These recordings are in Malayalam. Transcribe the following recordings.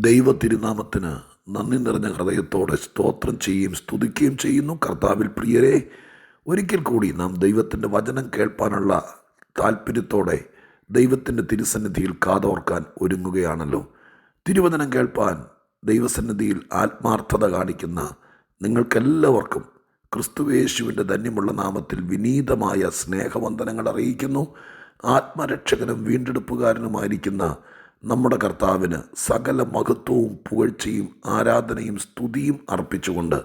ദൈവ തിരുനാമത്തിന് നന്ദി നിറഞ്ഞ ഹൃദയത്തോടെ സ്തോത്രം ചെയ്യുകയും സ്തുതിക്കുകയും ചെയ്യുന്നു. കർത്താവിൽ പ്രിയരെ ഒരിക്കൽ കൂടി നാം ദൈവത്തിന്റെ വചനം കേൾപ്പാനുള്ള താല്പര്യത്തോടെ ദൈവത്തിന്റെ തിരുസന്നിധിയിൽ കാതോർക്കാൻ ഒരുങ്ങുകയാണല്ലോ. തിരുവചനം കേൾപ്പാൻ ദൈവസന്നിധിയിൽ ആത്മാർത്ഥത കാണിക്കുന്ന നിങ്ങൾക്കെല്ലാവർക്കും ക്രിസ്തുവേശുവിന്റെ ധന്യമുള്ള നാമത്തിൽ വിനീതമായ സ്നേഹവന്ദനങ്ങൾ അറിയിക്കുന്നു. ആത്മരക്ഷകനും വീണ്ടെടുപ്പുകാരനുമായിരിക്കുന്ന നമ്മുടെ കർത്താവിന് സകല മഹത്വവും പുകഴ്ചയും ആരാധനയും സ്തുതിയും അർപ്പിച്ചുകൊണ്ട്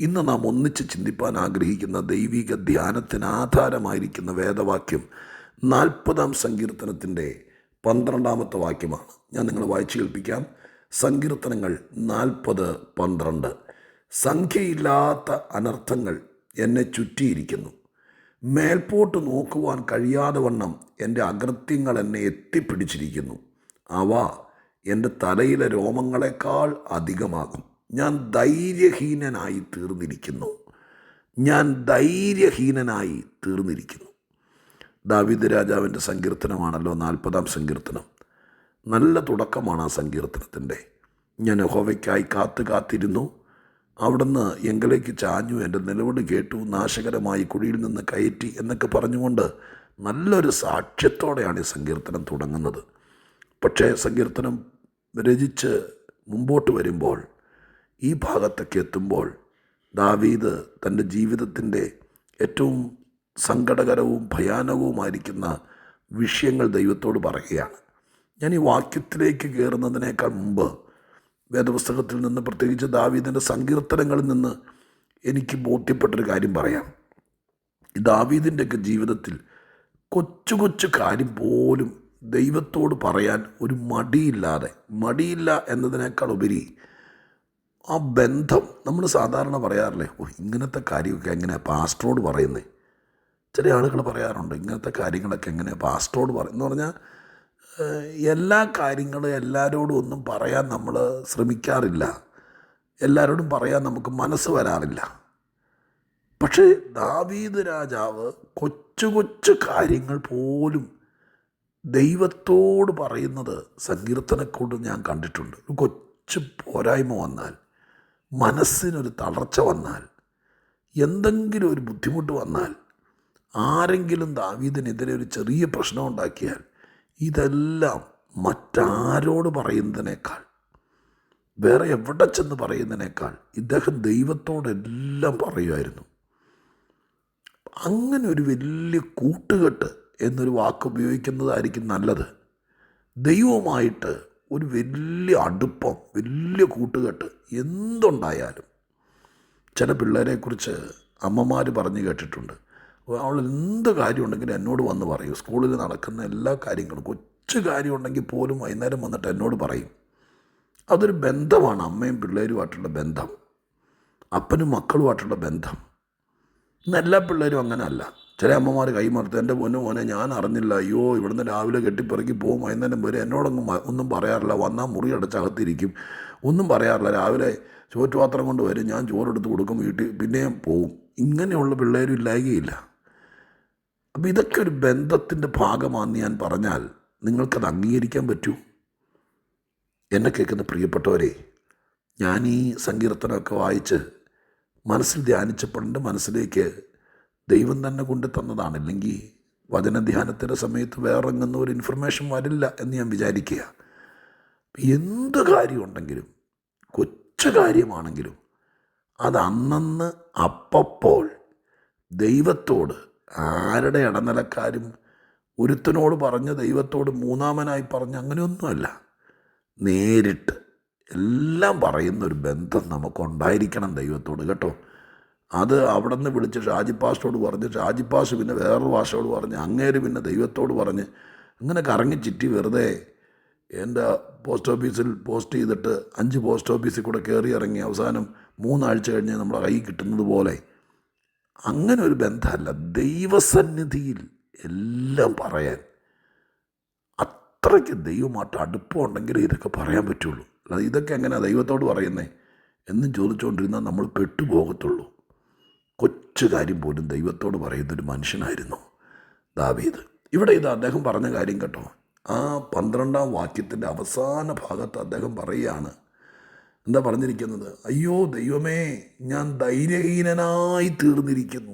ഇന്ന് നാം ഒന്നിച്ച് ചിന്തിപ്പാൻ ആഗ്രഹിക്കുന്ന ദൈവിക ധ്യാനത്തിന് ആധാരമായിരിക്കുന്ന വേദവാക്യം നാൽപ്പതാം സങ്കീർത്തനത്തിന്റെ പന്ത്രണ്ടാമത്തെ വാക്യമാണ്. ഞാൻ നിങ്ങൾ വായിച്ചു കേൾപ്പിക്കാം. സങ്കീർത്തനങ്ങൾ നാൽപ്പത് പന്ത്രണ്ട്. സംഖ്യയില്ലാത്ത അനർത്ഥങ്ങൾ എന്നെ ചുറ്റിയിരിക്കുന്നു. മേൽപോട്ട് നോക്കുവാൻ കഴിയാതെ വണ്ണം എന്റെ അകൃത്യങ്ങൾ എന്നെ എത്തിപ്പിടിച്ചിരിക്കുന്നു. അവ എന്റെ തലയിലെ രോമങ്ങളെക്കാൾ അധികമാകും. ഞാൻ ധൈര്യഹീനനായി തീർന്നിരിക്കുന്നു. ഞാൻ ധൈര്യഹീനനായി തീർന്നിരിക്കുന്നു. ദാവിദ് രാജാവിന്റെ സങ്കീർത്തനമാണല്ലോ നാൽപ്പതാം സങ്കീർത്തനം. നല്ല തുടക്കമാണ് ആ സങ്കീർത്തനത്തിന്റെ. ഞാൻ ഹോവയ്ക്കായി കാത്തു കാത്തിരുന്നു. അവിടുന്ന് എങ്കിലേക്ക് ചാഞ്ഞു എന്റെ നിലവിളി കേട്ടു. നാശകരമായി കുഴിയിൽ നിന്ന് കയറ്റി എന്നൊക്കെ പറഞ്ഞുകൊണ്ട് നല്ലൊരു സാക്ഷ്യത്തോടെയാണ് ഈ സങ്കീർത്തനം തുടങ്ങുന്നത്. പക്ഷേ സങ്കീർത്തനം രചിച്ച് മുമ്പോട്ട് വരുമ്പോൾ ഈ ഭാഗത്തൊക്കെ എത്തുമ്പോൾ ദാവീദ് തന്റെ ജീവിതത്തിന്റെ ഏറ്റവും സങ്കടകരവും ഭയാനകവുമായിരിക്കുന്ന വിഷയങ്ങൾ ദൈവത്തോട് പറയുകയാണ്. ഞാൻ ഈ വാക്യത്തിലേക്ക് കയറുന്നതിനേക്കാൾ മുമ്പ് വേദപുസ്തകത്തിൽ നിന്ന് പ്രത്യേകിച്ച് ദാവീദിന്റെ സങ്കീർത്തനങ്ങളിൽ നിന്ന് എനിക്ക് ബോധ്യപ്പെട്ടൊരു കാര്യം പറയാം. ഈ ദാവീദിന്റെയൊക്കെ ജീവിതത്തിൽ കൊച്ചു കൊച്ചു കാര്യം പോലും ദൈവത്തോട് പറയാൻ ഒരു മടിയില്ലാതെ മടിയില്ല എന്നതിനേക്കാൾ ഉപരി ആ ബന്ധം നമ്മൾ സാധാരണ പറയാറില്ലേ ഓ ഇങ്ങനത്തെ കാര്യമൊക്കെ എങ്ങനെയാണ് പാസ്റ്ററോട് പറയുന്നത് ചില ആളുകൾ പറയാറുണ്ട് ഇങ്ങനത്തെ കാര്യങ്ങളൊക്കെ എങ്ങനെയാണ് പാസ്റ്ററോട് പറയുന്നു എന്ന് പറഞ്ഞാൽ എല്ലാ കാര്യങ്ങളും എല്ലാവരോടും ഒന്നും പറയാൻ നമ്മൾ ശ്രമിക്കാറില്ല. എല്ലാവരോടും പറയാൻ നമുക്ക് മനസ്സ് വരാറില്ല. പക്ഷേ ദാവീദ് രാജാവ് കൊച്ചു കൊച്ചു കാര്യങ്ങൾ പോലും ദൈവത്തോട് പറയുന്നത് സങ്കീർത്തനക്കൊണ്ട് ഞാൻ കണ്ടിട്ടുണ്ട്. ഒരു കൊച്ചു പോരായ്മ വന്നാൽ മനസ്സിനൊരു തളർച്ച വന്നാൽ എന്തെങ്കിലും ഒരു ബുദ്ധിമുട്ട് വന്നാൽ ആരെങ്കിലും ദാവീദിനെതിരെ ഒരു ചെറിയ പ്രശ്നം ഉണ്ടാക്കിയാൽ ഇതെല്ലാം മറ്റാരോട് പറയുന്നതിനേക്കാൾ വേറെ എവിടെ ചെന്ന് പറയുന്നതിനേക്കാൾ ഇദ്ദേഹം ദൈവത്തോടെല്ലാം പറയുമായിരുന്നു. അങ്ങനെ ഒരു വലിയ കൂട്ടുകെട്ട് എന്നൊരു വാക്ക് ഉപയോഗിക്കുന്നതായിരിക്കും നല്ലത്. ദൈവമായിട്ട് ഒരു വലിയ അടുപ്പം വലിയ കൂട്ടുകെട്ട് എന്തുണ്ടായാലും. ചില പിള്ളേരെക്കുറിച്ച് അമ്മമാർ പറഞ്ഞു കേട്ടിട്ടുണ്ട്. അവൾ എന്ത് കാര്യമുണ്ടെങ്കിലും എന്നോട് വന്ന് പറയും. സ്കൂളിൽ നടക്കുന്ന എല്ലാ കാര്യങ്ങളും കൊച്ചു കാര്യമുണ്ടെങ്കിൽ പോലും വൈകുന്നേരം വന്നിട്ട് എന്നോട് പറയും. അതൊരു ബന്ധമാണ് അമ്മയും പിള്ളേരുമായിട്ടുള്ള ബന്ധം അപ്പനും മക്കളുമായിട്ടുള്ള ബന്ധം. ഇന്ന് എല്ലാ പിള്ളേരും അങ്ങനെ അല്ല ചില അമ്മമാർ കൈമറുത്ത് എന്റെ പൊന്നു മോനെ ഞാൻ അറിഞ്ഞില്ല. അയ്യോ ഇവിടുന്ന് രാവിലെ കെട്ടിപ്പിറക്കി പോകും. വൈകുന്നേരം വരെ എന്നോടൊന്നും ഒന്നും പറയാറില്ല. വന്നാൽ മുറി അടച്ചകത്തിരിക്കും. ഒന്നും പറയാറില്ല. രാവിലെ ചോറ്റുപാത്രം കൊണ്ട് വരും. ഞാൻ ചോറെടുത്ത് കൊടുക്കും. വീട്ടിൽ പിന്നെയും പോവും. ഇങ്ങനെയുള്ള പിള്ളേരും ഇല്ലായകയില്ല. അപ്പോൾ ഇതൊക്കെ ഒരു ബന്ധത്തിന്റെ ഭാഗമാണെന്ന് ഞാൻ പറഞ്ഞാൽ നിങ്ങൾക്കത് അംഗീകരിക്കാൻ പറ്റൂ. എന്നെ കേൾക്കുന്ന പ്രിയപ്പെട്ടവരെ ഞാൻ ഈ സങ്കീർത്തനമൊക്കെ വായിച്ച് മനസ്സിൽ ധ്യാനിച്ചപ്പോഴുണ്ട് മനസ്സിലേക്ക് ദൈവം തന്നെ കൊണ്ടു തന്നതാണ്. അല്ലെങ്കിൽ വചനധ്യാനത്തിന്റെ സമയത്ത് വേറെങ്ങുന്ന ഒരു ഇൻഫർമേഷൻ വരില്ല എന്ന് ഞാൻ വിചാരിക്കുക. എന്ത് കാര്യമുണ്ടെങ്കിലും കൊച്ചു കാര്യമാണെങ്കിലും അത് അന്നന്ന് അപ്പപ്പോൾ ദൈവത്തോട് ആരുടെ ഇടനിലക്കാരും ഒരുത്തനോട് പറഞ്ഞ് ദൈവത്തോട് മൂന്നാമനായി പറഞ്ഞ് അങ്ങനെയൊന്നുമല്ല. നേരിട്ട് എല്ലാം പറയുന്ന ഒരു ബന്ധം നമുക്കുണ്ടായിരിക്കണം ദൈവത്തോട്. കേട്ടോ? അത് അവിടെ നിന്ന് വിളിച്ച് ഷാജിപ്പാസ്റ്റോട് പറഞ്ഞ് ഷാജിപ്പാസ് പിന്നെ വേറൊരു ഭാഷയോട് പറഞ്ഞ് അങ്ങേര് പിന്നെ ദൈവത്തോട് പറഞ്ഞ് അങ്ങനെ കറങ്ങി ചിറ്റി വെറുതെ എന്റെ പോസ്റ്റ് ഓഫീസിൽ പോസ്റ്റ് ചെയ്തിട്ട് അഞ്ച് പോസ്റ്റ് ഓഫീസിൽ കൂടെ കയറി ഇറങ്ങി അവസാനം മൂന്നാഴ്ച കഴിഞ്ഞ് നമ്മുടെ കൈ കിട്ടുന്നത് പോലെ. അങ്ങനെ ഒരു ബന്ധമല്ല. ദൈവസന്നിധിയിൽ എല്ലാം പറയാൻ. അത്രയ്ക്ക് ദൈവമായിട്ട് അടുപ്പമുണ്ടെങ്കിൽ ഇതൊക്കെ പറയാൻ പറ്റുള്ളൂ. അല്ലാതെ ഇതൊക്കെ എങ്ങനെയാണ് ദൈവത്തോട് പറയുന്നേ? എന്നും ചോദിച്ചുകൊണ്ടിരുന്നാൽ നമ്മൾ പെട്ടുപോകത്തുള്ളൂ. കൊച്ചു കാര്യം പോലും ദൈവത്തോട് പറയുന്നൊരു മനുഷ്യനായിരുന്നു ദാവീദ്. ഇവിടെ ഇത് അദ്ദേഹം പറഞ്ഞ കാര്യം കേട്ടോ. ആ പന്ത്രണ്ടാം വാക്യത്തിന്റെ അവസാന ഭാഗത്ത് അദ്ദേഹം പറയുകയാണ്. എന്താ പറഞ്ഞിരിക്കുന്നത്? അയ്യോ ദൈവമേ ഞാൻ ധൈര്യഹീനനായി തീർന്നിരിക്കുന്നു.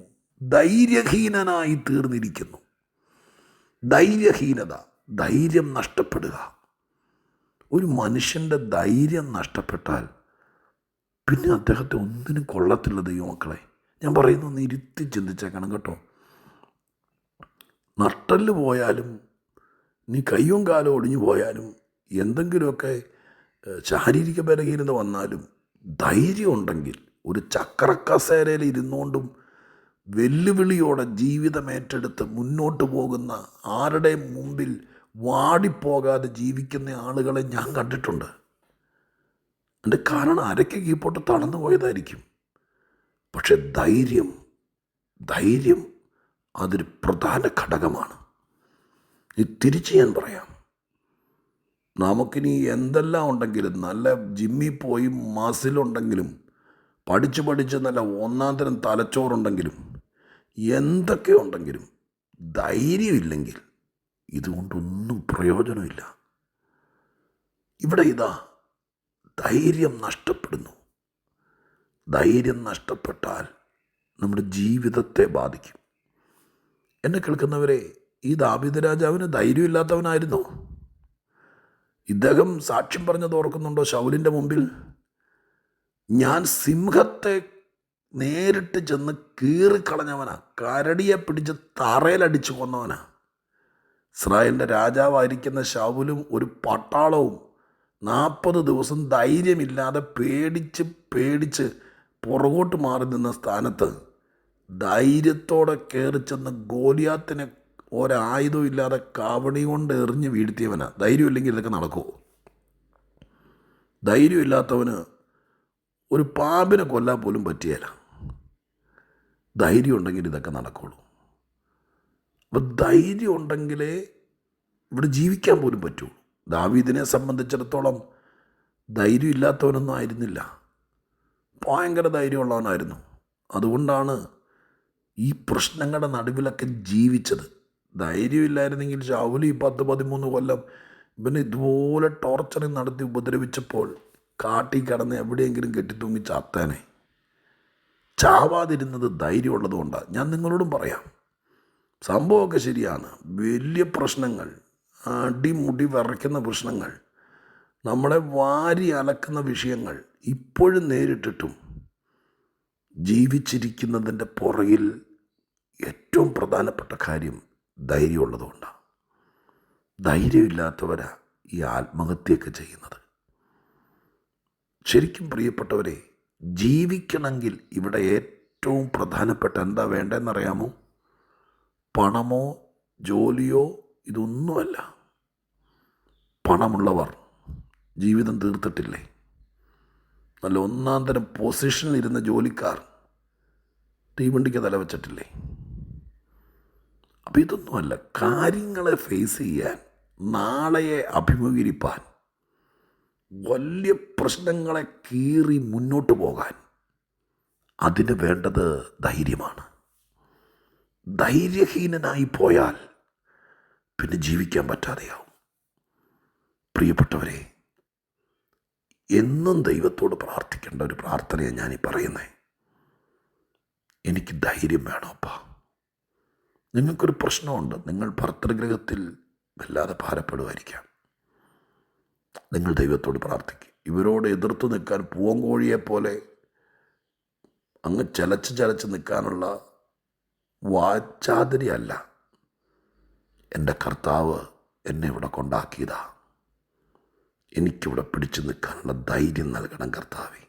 ധൈര്യഹീനനായി തീർന്നിരിക്കുന്നു. ധൈര്യഹീനത ധൈര്യം നഷ്ടപ്പെടുക. ഒരു മനുഷ്യന്റെ ധൈര്യം നഷ്ടപ്പെട്ടാൽ പിന്നെ അദ്ദേഹത്തെ ഒന്നിനും കൊള്ളത്തില്ല ദൈവമക്കളെ. ഞാൻ പറയുന്നു ഒന്ന് ഇരുത്തി ചിന്തിച്ചേക്കണം കേട്ടോ. നട്ടൽ പോയാലും നീ കയ്യും കാലും ഒടിഞ്ഞു പോയാലും എന്തെങ്കിലുമൊക്കെ ശാരീരിക ബലഹീനത വന്നാലും ധൈര്യം ഉണ്ടെങ്കിൽ ഒരു ചക്രക്കസേരയിൽ ഇരുന്നുകൊണ്ടും വെല്ലുവിളിയോടെ ജീവിതം ഏറ്റെടുത്ത് മുന്നോട്ട് പോകുന്ന ആരുടെ മുമ്പിൽ വാടിപ്പോകാതെ ജീവിക്കുന്ന ആളുകളെ ഞാൻ കണ്ടിട്ടുണ്ട്. എന്റെ കാരണം അരയ്ക്ക് കീപ്പോട്ട് തണന്നു പോയതായിരിക്കും. പക്ഷെ ധൈര്യം ധൈര്യം അതൊരു പ്രധാന ഘടകമാണ്. ഇത് തിരിച്ച് ഞാൻ പറയാം. നമുക്കിനി എന്തെല്ലാം ഉണ്ടെങ്കിലും നല്ല ജിമ്മിൽ പോയി മസിലുണ്ടെങ്കിലും പഠിച്ച് പഠിച്ച് നല്ല ഒന്നാം തരം തലച്ചോറുണ്ടെങ്കിലും എന്തൊക്കെ ഉണ്ടെങ്കിലും ധൈര്യമില്ലെങ്കിൽ ഇതുകൊണ്ടൊന്നും പ്രയോജനമില്ല. ഇവിടെ ഇതാ ധൈര്യം നഷ്ടപ്പെടുന്നു. ധൈര്യം നഷ്ടപ്പെട്ടാൽ നമ്മുടെ ജീവിതത്തെ ബാധിക്കും. എന്നെ കേൾക്കുന്നവരെ ഈ ദാബിദ് രാജാവിന് ധൈര്യമില്ലാത്തവനായിരുന്നു? ഇദ്ദേഹം സാക്ഷ്യം പറഞ്ഞത് ഓർക്കുന്നുണ്ടോ ശൗലിന്റെ മുമ്പിൽ? ഞാൻ സിംഹത്തെ നേരിട്ട് ചെന്ന് കീറിക്കളഞ്ഞവനാ കരടിയെ പിടിച്ച് തറയിലടിച്ചു കൊന്നവനാ. ഇസ്രായേലിന്റെ രാജാവായിരിക്കുന്ന ശൗലും ഒരു പട്ടാളവും നാൽപ്പത് ദിവസം ധൈര്യമില്ലാതെ പേടിച്ച് പേടിച്ച് പുറകോട്ട് മാറി നിന്ന സ്ഥാനത്ത് ധൈര്യത്തോടെ കയറി ചെന്ന് ഗോലിയാത്തിനെ ഒരായുധവും ഇല്ലാതെ കാവണി കൊണ്ട് എറിഞ്ഞ് വീഴ്ത്തിയവനാ ധൈര്യമില്ലെങ്കിൽ ഇതൊക്കെ നടക്കുമോ ധൈര്യമില്ലാത്തവന് ഒരു പാമ്പിനെ കൊല്ലാൻ പോലും പറ്റിയല്ല ധൈര്യം ഉണ്ടെങ്കിൽ ഇതൊക്കെ നടക്കുള്ളൂ. അപ്പം ധൈര്യം ഉണ്ടെങ്കിലേ ഇവിടെ ജീവിക്കാൻ പോലും പറ്റുള്ളൂ. ദാവീദിനെ സംബന്ധിച്ചിടത്തോളം ധൈര്യമില്ലാത്തവനൊന്നും ആയിരുന്നില്ല. ഭയങ്കര ധൈര്യമുള്ളവനായിരുന്നു. അതുകൊണ്ടാണ് ഈ പ്രശ്നങ്ങളുടെ നടുവിലൊക്കെ ജീവിച്ചത്. ധൈര്യമില്ലായിരുന്നെങ്കിൽ ഷാവുലി പത്ത് പതിമൂന്ന് കൊല്ലം ഇവനെ ഇതുപോലെ ടോർച്ചറിങ് നടത്തി ഉപദ്രവിച്ചപ്പോൾ കാട്ടി കടന്ന് എവിടെയെങ്കിലും കെട്ടിത്തൂങ്ങി ചാത്താനെ. ചാവാതിരുന്നത് ധൈര്യമുള്ളത് കൊണ്ടാണ് ഞാൻ നിങ്ങളോടും പറയാം. സംഭവമൊക്കെ ശരിയാണ്. വലിയ പ്രശ്നങ്ങൾ അടിമുടി വിറയ്ക്കുന്ന പ്രശ്നങ്ങൾ നമ്മളെ വാരി അലക്കുന്ന വിഷയങ്ങൾ ഇപ്പോഴും നേരിട്ടിട്ടും ജീവിച്ചിരിക്കുന്നതിന്റെ പുറകിൽ ഏറ്റവും പ്രധാനപ്പെട്ട കാര്യം ധൈര്യമുള്ളതുകൊണ്ടാണ്. ധൈര്യമില്ലാത്തവരാ ഈ ആത്മഹത്യയൊക്കെ ചെയ്യുന്നത്. ശരിക്കും പ്രിയപ്പെട്ടവരെ ജീവിക്കണമെങ്കിൽ ഇവിടെ ഏറ്റവും പ്രധാനപ്പെട്ട എന്താ വേണ്ടതെന്നറിയാമോ? പണമോ ജോലിയോ ഇതൊന്നുമല്ല. പണമുള്ളവർ ജീവിതം തീർത്തിട്ടില്ലേ? നല്ല ഒന്നാം തരം പൊസിഷനിൽ ഇരുന്ന ജോലിക്കാർ തീവണ്ടിക്ക് തലവച്ചിട്ടില്ലേ അപ്പം ഇതൊന്നുമല്ല കാര്യങ്ങളെ ഫേസ് ചെയ്യാൻ നാളെയെ അഭിമുഖീകരിപ്പാൻ വലിയ പ്രശ്നങ്ങളെ കീറി മുന്നോട്ട് പോകാൻ അതിന് വേണ്ടത് ധൈര്യമാണ്. ധൈര്യഹീനനായി പോയാൽ പിന്നെ ജീവിക്കാൻ പറ്റാതെയാവും. പ്രിയപ്പെട്ടവരെ എന്നും ദൈവത്തോട് പ്രാർത്ഥിക്കേണ്ട ഒരു പ്രാർത്ഥനയാണ് ഞാനീ പറയുന്നത് എനിക്ക് ധൈര്യം വേണമപ്പാ നിങ്ങൾക്കൊരു പ്രശ്നമുണ്ട് നിങ്ങൾ ഭർത്തൃഗ്രഹത്തിൽ വല്ലാതെ ഭാരപ്പെടുമായിരിക്കാം നിങ്ങൾ ദൈവത്തോട് പ്രാർത്ഥിക്കുക ഇവരോട് എതിർത്ത് നിൽക്കാൻ പൂവങ്കോഴിയെപ്പോലെ അങ്ങ് ചലച്ച് ചലച്ച് നിൽക്കാനുള്ള വാചാതിരിയല്ല. എന്റെ കർത്താവ് എന്നെ ഇവിടെ കൊണ്ടാക്കിയതാ. എനിക്കിവിടെ പിടിച്ചു നിൽക്കാനുള്ള ധൈര്യം നൽകണം കർത്താവെ.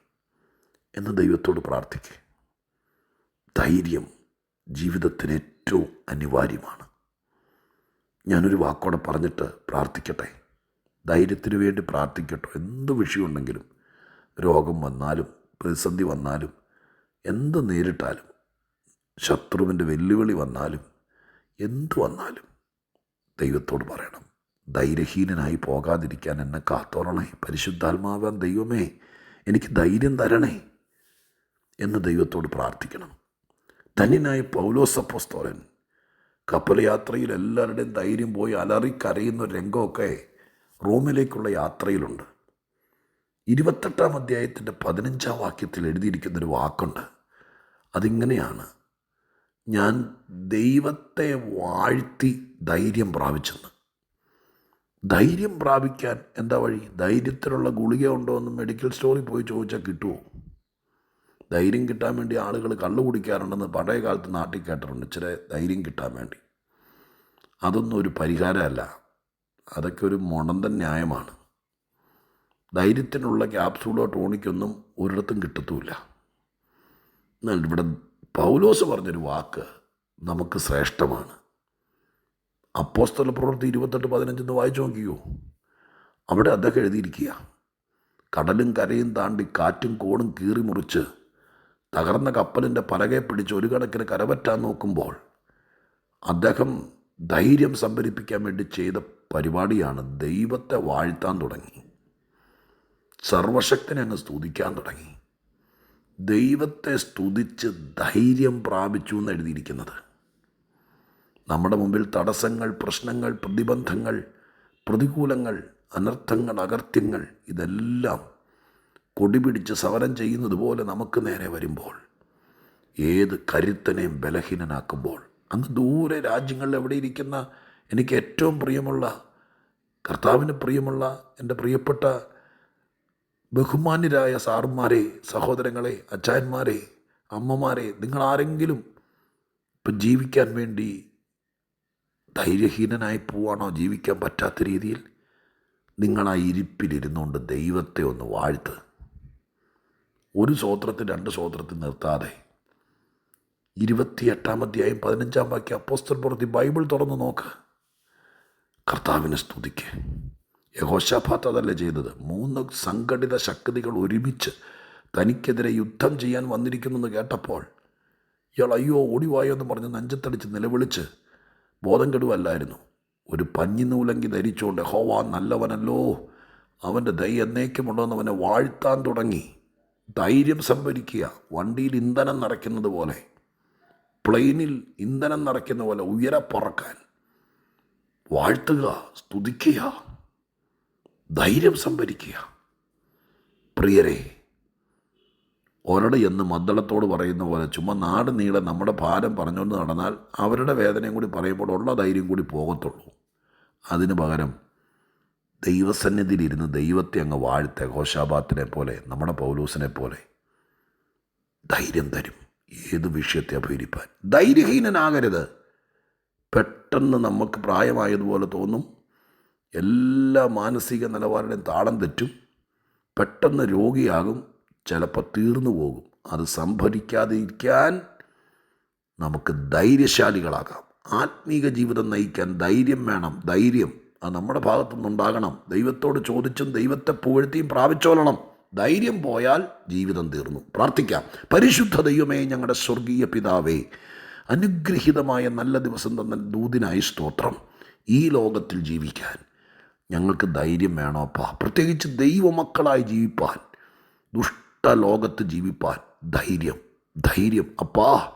എന്ന് ദൈവത്തോട് പ്രാർത്ഥിക്കുക ധൈര്യം ജീവിതത്തിന് ഏറ്റവും അനിവാര്യമാണ്. ഞാനൊരു വാക്കോടെ പറഞ്ഞിട്ട് പ്രാർത്ഥിക്കട്ടെ. ധൈര്യത്തിന് വേണ്ടി പ്രാർത്ഥിക്കട്ടോ. എന്ത് വിഷയമുണ്ടെങ്കിലും രോഗം വന്നാലും പ്രതിസന്ധി വന്നാലും എന്ത് നേരിട്ടാലും ശത്രുവിന്റെ വെല്ലുവിളി വന്നാലും എന്തു വന്നാലും ദൈവത്തോട് പറയണം. ധൈര്യഹീനനായി പോകാതിരിക്കാൻ എന്നെ കാത്തോളണേ പരിശുദ്ധാത്മാവാൻ ദൈവമേ എനിക്ക് ധൈര്യം തരണേ എന്ന് ദൈവത്തോട് പ്രാർത്ഥിക്കണം. ധന്യനായ പൗലോസപ്പോസ്തോലൻ കപ്പൽ യാത്രയിൽ എല്ലാവരുടെയും ധൈര്യം പോയി അലറി കരയുന്ന ഒരു രംഗമൊക്കെ റോമിലേക്കുള്ള യാത്രയിലുണ്ട്. ഇരുപത്തെട്ടാം അധ്യായത്തിന്റെ പതിനഞ്ചാം വാക്യത്തിൽ എഴുതിയിരിക്കുന്നൊരു വാക്കുണ്ട്. അതിങ്ങനെയാണ് ഞാൻ ദൈവത്തെ വാഴ്ത്തി ധൈര്യം പ്രാപിച്ചെന്ന്. ധൈര്യം പ്രാപിക്കാൻ എന്താ വഴി? ധൈര്യത്തിനുള്ള ഗുളിക ഉണ്ടോ എന്ന് മെഡിക്കൽ സ്റ്റോറിൽ പോയി ചോദിച്ചാൽ കിട്ടുമോ ധൈര്യം കിട്ടാൻ വേണ്ടി ആളുകൾ കള്ളു കുടിക്കാറുണ്ടെന്ന് പഴയ കാലത്ത് നാട്ടിൽ കേട്ടിട്ടുണ്ട്. ഇച്ചിരി ധൈര്യം കിട്ടാൻ വേണ്ടി. അതൊന്നും ഒരു പരിഹാരമല്ല. അതൊക്കെ ഒരു മുണന്തൻ ന്യായമാണ്. ധൈര്യത്തിനുള്ള ക്യാപ്സൂളോ ടോണിക്കൊന്നും ഒരിടത്തും കിട്ടത്തുമില്ല. എന്നാൽ ഇവിടെ പൗലോസ് പറഞ്ഞൊരു വാക്ക് നമുക്ക് ശ്രേഷ്ഠമാണ്. അപ്പോസ്തല പ്രവൃത്തി ഇരുപത്തെട്ട് പതിനഞ്ചെന്ന് വായിച്ചു നോക്കിയോ? അവിടെ അദ്ദേഹം എഴുതിയിരിക്കുക കടലും കരയും താണ്ടി കാറ്റും കോണും കീറി മുറിച്ച് തകർന്ന കപ്പലിന്റെ പലകെ പിടിച്ച് ഒരു കണക്കിന് കരപറ്റാൻ നോക്കുമ്പോൾ അദ്ദേഹം ധൈര്യം സംഭരിപ്പിക്കാൻ വേണ്ടി ചെയ്ത പരിപാടിയാണ് ദൈവത്തെ വാഴ്ത്താൻ തുടങ്ങി. സർവശക്തനെ അങ്ങ് സ്തുതിക്കാൻ തുടങ്ങി. ദൈവത്തെ സ്തുതിച്ച് ധൈര്യം പ്രാപിച്ചു എന്ന് എഴുതിയിരിക്കുന്നത്. നമ്മുടെ മുമ്പിൽ തടസ്സങ്ങൾ പ്രശ്നങ്ങൾ പ്രതിബന്ധങ്ങൾ പ്രതികൂലങ്ങൾ അനർത്ഥങ്ങൾ അകർത്യങ്ങൾ ഇതെല്ലാം കൊടിപിടിച്ച് സമരം ചെയ്യുന്നത് പോലെ നമുക്ക് നേരെ വരുമ്പോൾ ഏത് കരുത്തനെയും ബലഹീനനാക്കുമ്പോൾ അന്ന് ദൂരെ രാജ്യങ്ങളിൽ എവിടെ ഇരിക്കുന്ന എനിക്ക് ഏറ്റവും പ്രിയമുള്ള കർത്താവിന് പ്രിയമുള്ള എന്റെ പ്രിയപ്പെട്ട ബഹുമാന്യരായ സാറുമാരെ സഹോദരങ്ങളെ അച്ചായന്മാരെ അമ്മമാരെ നിങ്ങൾ ആരെങ്കിലും ഇപ്പം ജീവിക്കാൻ വേണ്ടി ധൈര്യഹീനനായി പോവാണോ ജീവിക്കാൻ പറ്റാത്ത രീതിയിൽ? നിങ്ങൾ ആ ഇരിപ്പിലിരുന്നുകൊണ്ട് ദൈവത്തെ ഒന്ന് വാഴ്ത്ത്. ഒരു സ്വോത്രത്തിൽ രണ്ട് സ്വോത്രത്തിൽ നിർത്താതെ. ഇരുപത്തിയെട്ടാം അധ്യായം പതിനഞ്ചാം വാക്യം അപ്പോസ്റ്റൽ പുറത്തി ബൈബിൾ തുറന്ന് നോക്ക്. കർത്താവിനെ സ്തുതിക്ക്. യഹോശാഫാത്ത് അതല്ലേ ചെയ്തത്? മൂന്ന് സംഘടിത ശക്തികൾ ഒരുമിച്ച് തനിക്കെതിരെ യുദ്ധം ചെയ്യാൻ വന്നിരിക്കുന്നെന്ന് കേട്ടപ്പോൾ ഇയാൾ അയ്യോ ഓടിവായോ എന്ന് പറഞ്ഞ് നെഞ്ചത്തടിച്ച് നിലവിളിച്ച് ബോധം കെടുവല്ലായിരുന്നു ഒരു പഞ്ഞി നൂലങ്കി ധരിച്ചുകൊണ്ട് ഹോവാ നല്ലവനല്ലോ. അവന്റെ ദൈ എന്നേക്കുമുണ്ടോയെന്ന് അവനെ വാഴ്ത്താൻ തുടങ്ങി. ധൈര്യം സംഭരിക്കുക വണ്ടിയിൽ ഇന്ധനം നിറയ്ക്കുന്നത് പോലെ പ്ലെയിനിൽ ഇന്ധനം നിറയ്ക്കുന്ന പോലെ ഉയരെ പറക്കാൻ. വാഴ്ത്തുക സ്തുതിക്കുക ധൈര്യം സംഭരിക്കുക. പ്രിയരെ ഒരട എന്ന് മദ്ദളത്തോട് പറയുന്ന പോലെ ചുമ്മാ നാട് നീളെ നമ്മുടെ ഭാരം പറഞ്ഞുകൊണ്ട് നടന്നാൽ അവരുടെ വേദനയും കൂടി പറയുമ്പോൾ ഉള്ള ധൈര്യം കൂടി പോകത്തുള്ളൂ. അതിന് പകരം ദൈവസന്നിധിയിലിരുന്ന് ദൈവത്തെ അങ്ങ് വാഴ്ത്ത ഘോഷാബാത്തിനെ പോലെ നമ്മുടെ പൗലൂസിനെ പോലെ. ധൈര്യം തരും. ഏത് വിഷയത്തെ അഭിരിപ്പാൻ ധൈര്യഹീനനാകരുത്. പെട്ടെന്ന് നമുക്ക് പ്രായമായതുപോലെ തോന്നും. എല്ലാ മാനസിക നിലവാരുടെയും താളം തെറ്റും. പെട്ടെന്ന് രോഗിയാകും. ചിലപ്പോൾ തീർന്നു പോകും. അത് സംഭരിക്കാതിരിക്കാൻ നമുക്ക് ധൈര്യശാലികളാകാം. ആത്മീക ജീവിതം നയിക്കാൻ ധൈര്യം വേണം. ധൈര്യം അത് നമ്മുടെ ഭാഗത്തുനിന്നുണ്ടാകണം ദൈവത്തോട് ചോദിച്ചും ദൈവത്തെ പുകഴ്ത്തിയും പ്രാപിച്ചോളണം. ധൈര്യം പോയാൽ ജീവിതം തീർന്നു. പ്രാർത്ഥിക്കാം. പരിശുദ്ധ ദൈവമേ ഞങ്ങളുടെ സ്വർഗീയ പിതാവേ അനുഗ്രഹീതമായ നല്ല ദിവസം തന്ന ദൂതിനായി സ്തോത്രം ഈ ലോകത്തിൽ ജീവിക്കാൻ ഞങ്ങൾക്ക് ധൈര്യം വേണോപ്പാ പ്രത്യേകിച്ച് ദൈവമക്കളായി ജീവിപ്പാൻ ദുഷ്ട ലോകത്ത് ജീവിപ്പാൻ ധൈര്യം. ധൈര്യം. അപ്പാ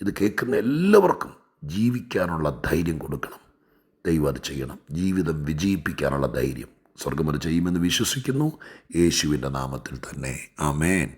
ഇത് കേൾക്കുന്ന എല്ലാവർക്കും ജീവിക്കാനുള്ള ധൈര്യം കൊടുക്കണം. ദൈവം അത് ചെയ്യണം. ജീവിതം വിജയിപ്പിക്കാനുള്ള ധൈര്യം സ്വർഗം അത് ചെയ്യുമെന്ന് വിശ്വസിക്കുന്നു. യേശുവിന്റെ നാമത്തിൽ തന്നെ. ആമേൻ.